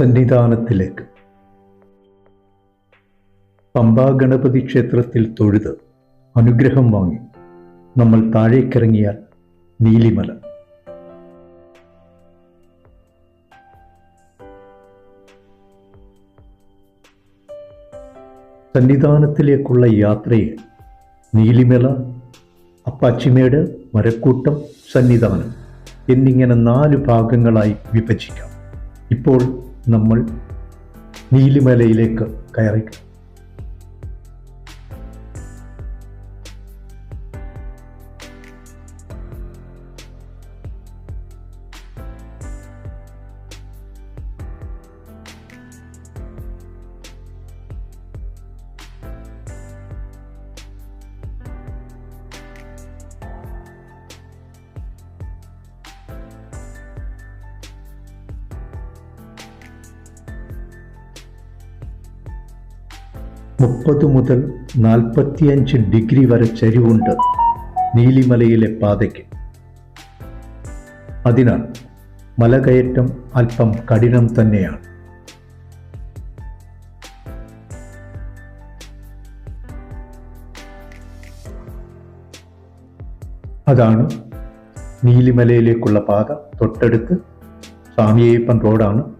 സന്നിധാനത്തിലേക്ക്. പമ്പാ ഗണപതി ക്ഷേത്രത്തിൽ തൊഴുത് അനുഗ്രഹം വാങ്ങി നമ്മൾ താഴേക്കിറങ്ങിയാൽ നീലിമല. സന്നിധാനത്തിലേക്കുള്ള യാത്രയെ നീലിമല അപ്പാച്ചിമേട് മരക്കൂട്ടം സന്നിധാനം എന്നിങ്ങനെ നാല് ഭാഗങ്ങളായി വിഭജിക്കാം. ഇപ്പോൾ നമ്മൾ നീലിമലയിലേക്ക് കയറി. മുപ്പത് മുതൽ നാൽപ്പത്തിയഞ്ച് ഡിഗ്രി വരെ ചരിവുണ്ട് നീലിമലയിലെ പാതയ്ക്ക്. അതിനാൽ മലകയറ്റം അല്പം കഠിനം തന്നെയാണ്. അതാണ് നീലിമലയിലേക്കുള്ള പാത. തൊട്ടടുത്ത് സ്വാമിയേപ്പൻ റോഡാണ്.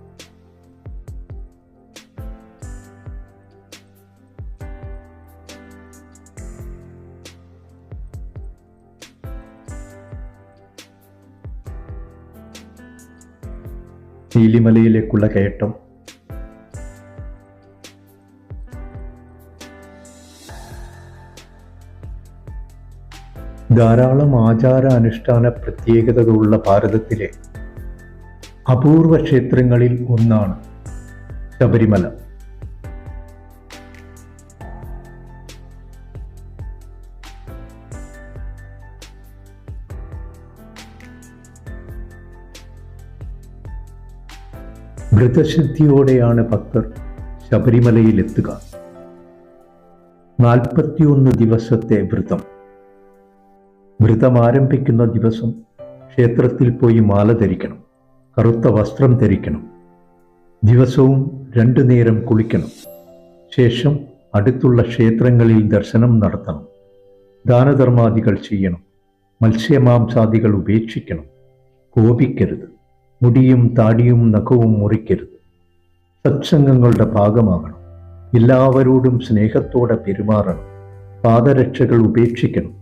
നീലിമലയിലേക്കുള്ള കയറ്റം. ധാരാളം ആചാര അനുഷ്ഠാന പ്രത്യേകതകളുള്ള ഭാരതത്തിലെ അപൂർവ ക്ഷേത്രങ്ങളിൽ ഒന്നാണ് ശബരിമല. വ്രതശുദ്ധിയോടെയാണ് ഭക്തർ ശബരിമലയിലെത്തുക നാൽപ്പത്തിയൊന്ന് ദിവസത്തെ വ്രതം. വ്രതം ആരംഭിക്കുന്ന ദിവസം ക്ഷേത്രത്തിൽ പോയി മാല ധരിക്കണം കറുത്ത വസ്ത്രം ധരിക്കണം ദിവസവും രണ്ടു നേരം കുളിക്കണം ശേഷം അടുത്തുള്ള ക്ഷേത്രങ്ങളിൽ ദർശനം നടത്തണം ദാനധർമാദികൾ ചെയ്യണം മത്സ്യമാംസാദികൾ ഉപേക്ഷിക്കണം കോപിക്കരുത്. മുടിയും താടിയും നഖവും മുറിക്കരുത്. സത്സംഗങ്ങളുടെ ഭാഗമാകണം. എല്ലാവരോടും സ്നേഹത്തോടെ പെരുമാറണം. പാദരക്ഷകൾ ഉപേക്ഷിക്കണം.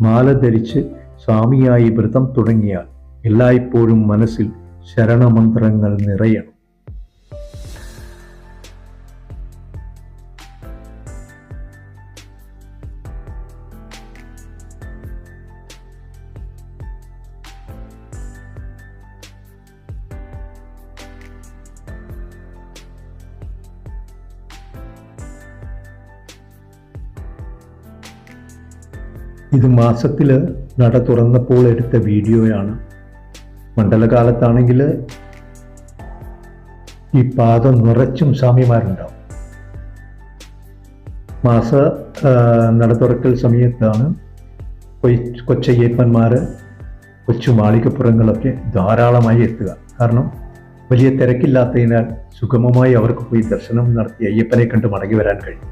മാല ധരിച്ച് സ്വാമിയായി വ്രതം തുടങ്ങിയാൽ എല്ലായ്പ്പോഴും മനസ്സിൽ ശരണമന്ത്രങ്ങൾ നിറയണം. ഇത് മാസത്തിൽ നട തുറന്നപ്പോൾ എടുത്ത വീഡിയോയാണ്. മണ്ഡലകാലത്താണെങ്കിൽ ഈ പാദം നിറച്ചും സ്വാമിമാരുണ്ടാവും. മാസ നട തുറക്കൽ സമയത്താണ് കൊച്ചയ്യപ്പന്മാർ കൊച്ചു മാളികപ്പുറങ്ങളൊക്കെ ധാരാളമായി എത്തുക. കാരണം വലിയ തിരക്കില്ലാത്തതിനാൽ സുഗമമായി അവർക്ക് പോയി ദർശനം നടത്തി അയ്യപ്പനെ കണ്ട് മടങ്ങി വരാൻ കഴിയും.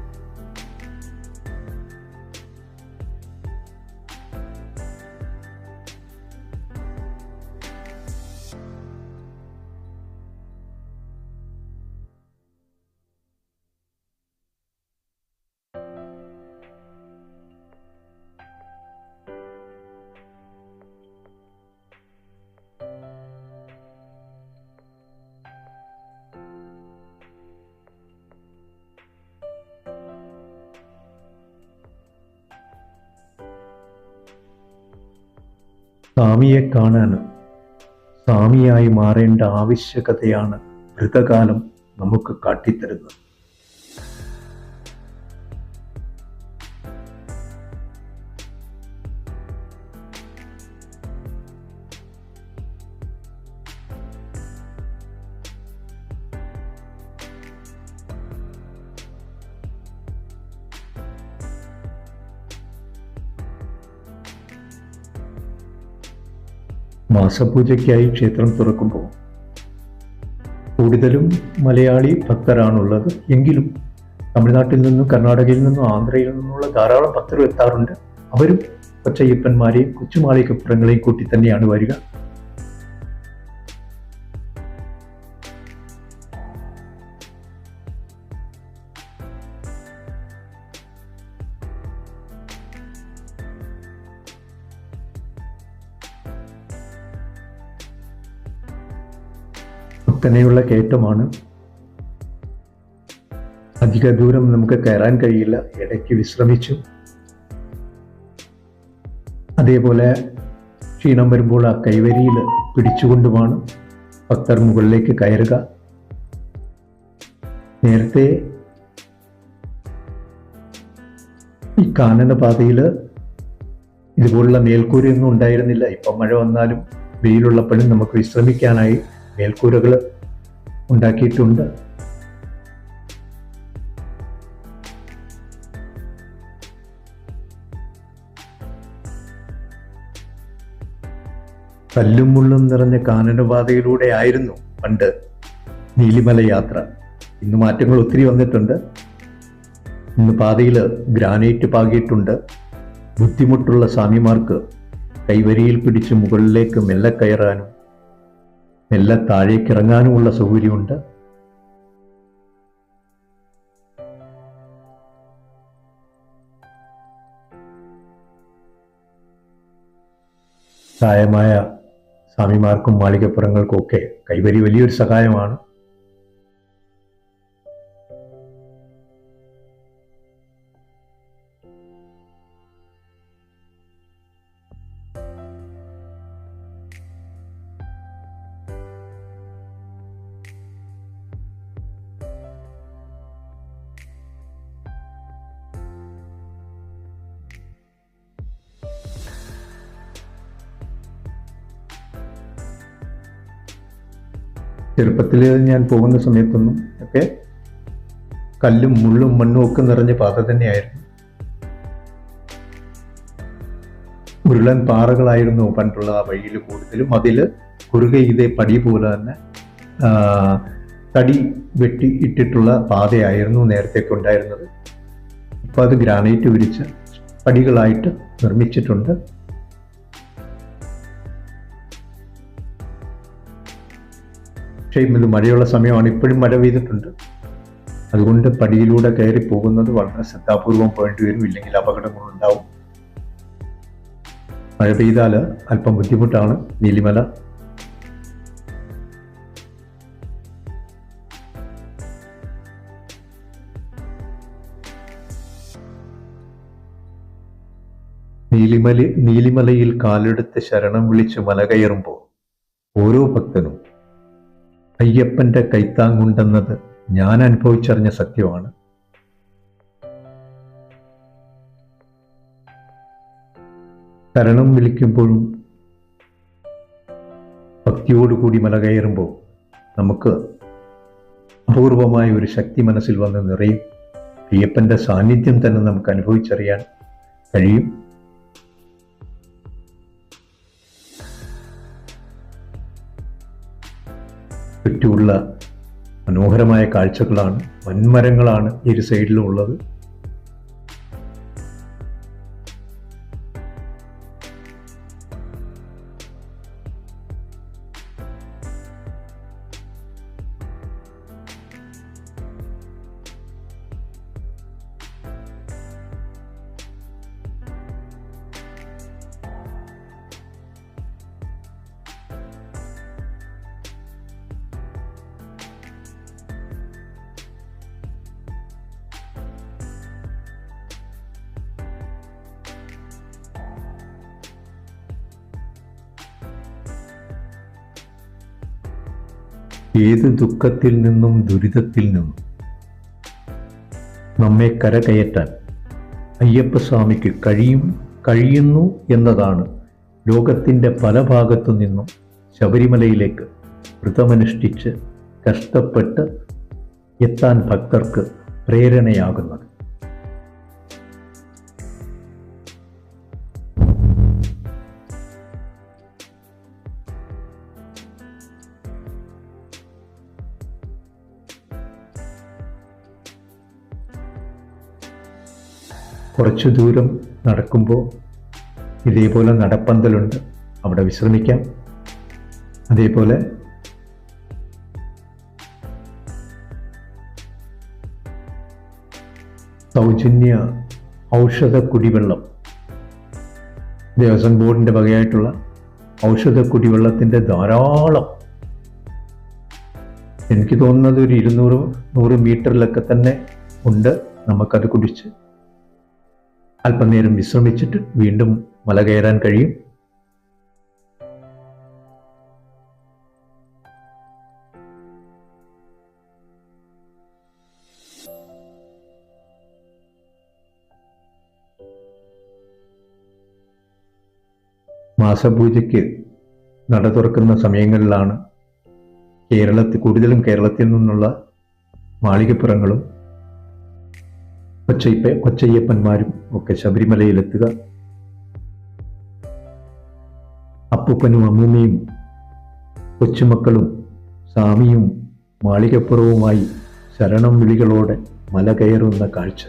സ്വാമിയെ കാണാൻ സ്വാമിയായി മാറേണ്ട ആവശ്യകതയാണ് ഋതകാലം നമുക്ക് കാട്ടിത്തരുന്നത്. മാസപൂജയ്ക്കായി ക്ഷേത്രം തുറക്കുമ്പോൾ കൂടുതലും മലയാളി ഭക്തരാണുള്ളത്. എങ്കിലും തമിഴ്നാട്ടിൽ നിന്നും കർണാടകയിൽ നിന്നും ആന്ധ്രയിൽ നിന്നുള്ള ധാരാളം ഭക്തരും എത്താറുണ്ട്. അവരും കൊച്ചയ്യപ്പന്മാരെയും കൊച്ചുമാളിക്കപ്പുറങ്ങളെയും കൂട്ടി തന്നെയാണ് വരിക. കുത്തനെയുള്ള കയറ്റമാണ്. അധിക ദൂരം നമുക്ക് കയറാൻ കഴിയില്ല. ഇടയ്ക്ക് വിശ്രമിച്ചു. അതേപോലെ ക്ഷീണം വരുമ്പോൾ ആ കൈവരിയിൽ പിടിച്ചുകൊണ്ടുമാണ് ഭക്തർ മുകളിലേക്ക് കയറുക. നേരത്തെ ഈ കാനന പാതയിൽ ഇതുപോലുള്ള മേൽക്കൂരയൊന്നും ഉണ്ടായിരുന്നില്ല. ഇപ്പം മഴ വന്നാലും വെയിലുള്ളപ്പോഴും നമുക്ക് വിശ്രമിക്കാനായി മേൽക്കൂരകൾ ഉണ്ടാക്കിയിട്ടുണ്ട്. കല്ലും മുള്ളും നിറഞ്ഞ കാനനപാതയിലൂടെ ആയിരുന്നു പണ്ട് നീലിമല യാത്ര. ഇന്ന് മാറ്റങ്ങൾ ഒത്തിരി വന്നിട്ടുണ്ട്. ഇന്ന് പാതയിൽ ഗ്രാനൈറ്റ് പാകിയിട്ടുണ്ട്. ബുദ്ധിമുട്ടുള്ള സ്വാമിമാർക്ക് കൈവരിയിൽ പിടിച്ച് മുകളിലേക്ക് മെല്ലെ കയറാനും മെല്ലെ താഴേക്ക് ഇറങ്ങാനുമുള്ള സൗകര്യമുണ്ട്. പ്രായമായ സ്വാമിമാർക്കും മാളികപ്പുറങ്ങൾക്കും ഒക്കെ കൈവരി വലിയൊരു സഹായമാണ്. ചെറുപ്പത്തിൽ ഞാൻ പോകുന്ന സമയത്തൊന്നും ഒക്കെ കല്ലും മുള്ളും മണ്ണും ഒക്കെ നിറഞ്ഞ പാത തന്നെയായിരുന്നു. ഉരുളൻ പാറകളായിരുന്നു പണ്ടുള്ള ആ വഴിയിൽ കൂടുതലും. അതിൽ കുറുകെ ഇതേ പടി പോലെ തന്നെ തടി വെട്ടി ഇട്ടിട്ടുള്ള പാതയായിരുന്നു നേരത്തേക്ക് ഉണ്ടായിരുന്നത്. ഇപ്പോൾ അത് ഗ്രാനൈറ്റ് വിരിച്ച് പടികളായിട്ട് നിർമ്മിച്ചിട്ടുണ്ട്. പക്ഷേ ഇത് മഴയുള്ള സമയമാണ് ഇപ്പോഴും മഴ പെയ്തിട്ടുണ്ട്. അതുകൊണ്ട് പടിയിലൂടെ കയറി പോകുന്നത് വളരെ ശ്രദ്ധാപൂർവം പോയിട്ട് വരും ഇല്ലെങ്കിൽ അപകടങ്ങളുണ്ടാവും മഴ പെയ്താൽ അല്പം ബുദ്ധിമുട്ടാണ്. നീലിമല. നീലിമല നീലിമലയിൽ കാലെടുത്ത് ശരണം വിളിച്ച് മല കയറുമ്പോൾ ഓരോ ഭക്തനും അയ്യപ്പന്റെ കൈത്താങ്ങുണ്ടെന്നത് ഞാൻ അനുഭവിച്ചറിഞ്ഞ സത്യമാണ്. ശരണം വിളിക്കുമ്പോഴും ഭക്തിയോടുകൂടി മല കയറുമ്പോൾ നമുക്ക് അപൂർവമായ ഒരു ശക്തി മനസ്സിൽ വന്ന് നിറയും. അയ്യപ്പന്റെ സാന്നിധ്യം തന്നെ നമുക്ക് അനുഭവിച്ചറിയാൻ കഴിയും. ചുറ്റുമുള്ള മനോഹരമായ കാഴ്ചകളാണ് വൻമരങ്ങളാണ് ഈ ഒരു ഉള്ളത്. ഏത് ദുഃഖത്തിൽ നിന്നും ദുരിതത്തിൽ നിന്നും നമ്മെ കരകയറ്റാൻ അയ്യപ്പസ്വാമിക്ക് കഴിയും കഴിയുന്നു എന്നതാണ് ലോകത്തിന്റെ പല ഭാഗത്തു നിന്നും ശബരിമലയിലേക്ക് വ്രതമനുഷ്ഠിച്ച് കഷ്ടപ്പെട്ട് എത്താൻ ഭക്തർക്ക് പ്രേരണയാകുന്നത്. കുറച്ചു ദൂരം നടക്കുമ്പോൾ ഇതേപോലെ നടപ്പന്തലുണ്ട്. അവിടെ വിശ്രമിക്കാം. അതേപോലെ സൗജന്യ ഔഷധ കുടിവെള്ളം ദേവസ്വം ബോർഡിന്റെ വകയായിട്ടുള്ള ഔഷധ കുടിവെള്ളത്തിന്റെ ധാരാളം. എനിക്ക് തോന്നുന്നത് ഒരു ഇരുന്നൂറ് നൂറ് മീറ്ററിലൊക്കെ തന്നെ ഉണ്ട് നമുക്കത് കുടിച്ച്. അല്പനേരം വിശ്രമിച്ചിട്ട് വീണ്ടും മല കയറാൻ കഴിയും. മാസപൂജയ്ക്ക് നട തുറക്കുന്ന സമയങ്ങളിലാണ് കേരളത്തിൽ കൂടുതലും കേരളത്തിൽ നിന്നുള്ള മാളികപ്പുറങ്ങളും കൊച്ചയ്പ്പ കൊച്ചയ്യപ്പന്മാരും ഒക്കെ ശബരിമലയിലെത്തുക. അപ്പൂപ്പനും അമ്മൂമ്മയും കൊച്ചുമക്കളും സ്വാമിയും മാളികപ്പുറവുമായി ശരണം വിളികളോടെ മല കയറുന്ന കാഴ്ച.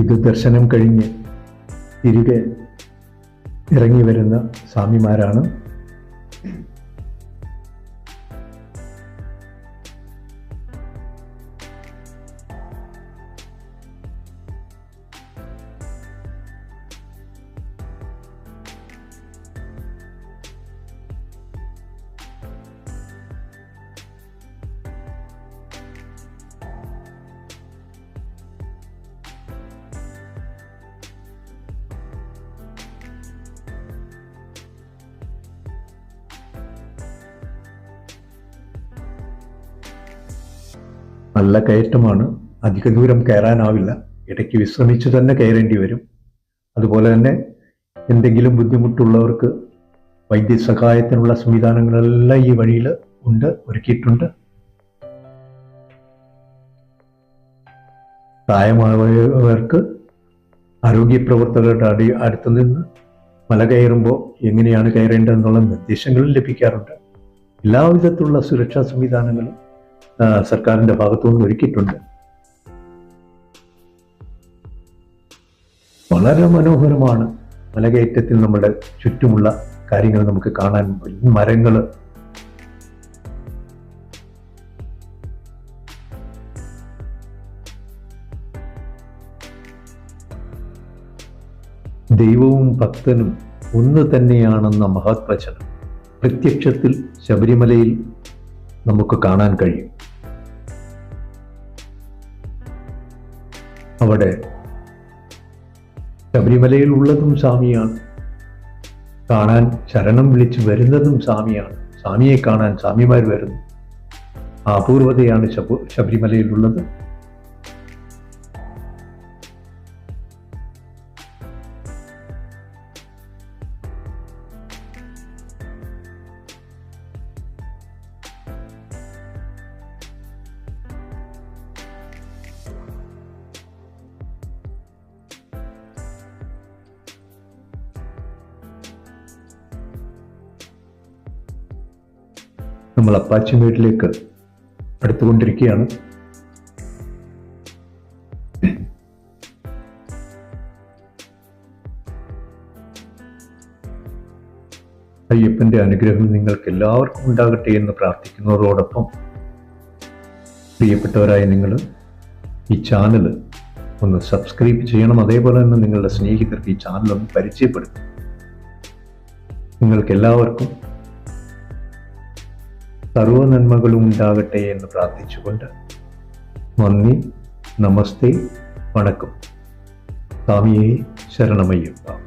ഇത് ദർശനം കഴിഞ്ഞ് തിരികെ ഇറങ്ങി വരുന്ന സ്വാമിമാരാണ്. നല്ല കയറ്റമാണ്. അധിക ദൂരം കയറാനാവില്ല. ഇടയ്ക്ക് വിശ്രമിച്ചു തന്നെ കയറേണ്ടി വരും. അതുപോലെ തന്നെ എന്തെങ്കിലും ബുദ്ധിമുട്ടുള്ളവർക്ക് വൈദ്യസഹായത്തിനുള്ള സംവിധാനങ്ങളെല്ലാം ഈ വഴിയിൽ ഉണ്ട് ഒരുക്കിയിട്ടുണ്ട്. പ്രായമായവർക്ക് ആരോഗ്യ പ്രവർത്തകരുടെ അടി അടുത്തു നിന്ന് മല കയറുമ്പോൾ എങ്ങനെയാണ് കയറേണ്ടതെന്നുള്ള നിർദ്ദേശങ്ങളും ലഭിക്കാറുണ്ട്. എല്ലാവിധത്തിലുള്ള സുരക്ഷാ സംവിധാനങ്ങളും ആ, സർക്കാരിന്റെ ഭാഗത്തുനിന്ന് ഒരുക്കിയിട്ടുണ്ട്. വളരെ മനോഹരമാണ് മലകയറ്റത്തിൽ നമ്മുടെ ചുറ്റുമുള്ള കാര്യങ്ങൾ നമുക്ക് കാണാൻ മരങ്ങൾ ദൈവവും ഭക്തനും ഒന്ന് തന്നെയാണെന്ന മഹത് വചനം പ്രത്യക്ഷത്തിൽ ശബരിമലയിൽ നമുക്ക് കാണാൻ കഴിയും. അവിടെ ശബരിമലയിൽ ഉള്ളതും സ്വാമിയാണ്. കാണാൻ ശരണം വിളിച്ച് വരുന്നതും സ്വാമിയാണ്. സ്വാമിയെ കാണാൻ സ്വാമിമാർ വരുന്നു. ആ അപൂർവതയാണ് ശബ ശബരിമലയിലുള്ളത് നമ്മൾ അപ്പാച്ചി അപ്പാച്ചിമേട്ടിലേക്ക് അടുത്തുകൊണ്ടിരിക്കുകയാണ്. അയ്യപ്പന്റെ അനുഗ്രഹം നിങ്ങൾക്ക് എല്ലാവർക്കും ഉണ്ടാകട്ടെ എന്ന് പ്രാർത്ഥിക്കുന്നതോടൊപ്പം പ്രിയപ്പെട്ടവരായ നിങ്ങൾ ഈ ചാനൽ ഒന്ന് സബ്സ്ക്രൈബ് ചെയ്യണം. അതേപോലെ തന്നെ നിങ്ങളുടെ സ്നേഹിതർക്ക് ഈ ചാനൽ ഒന്ന് പരിചയപ്പെടുത്തും നിങ്ങൾക്ക് എല്ലാവർക്കും സർവ നന്മകളും ഉണ്ടാകട്ടെ എന്ന് പ്രാർത്ഥിച്ചുകൊണ്ട് നന്ദി നമസ്തേ വണക്കം. സ്വാമിയെ ശരണമയ്യപ്പ.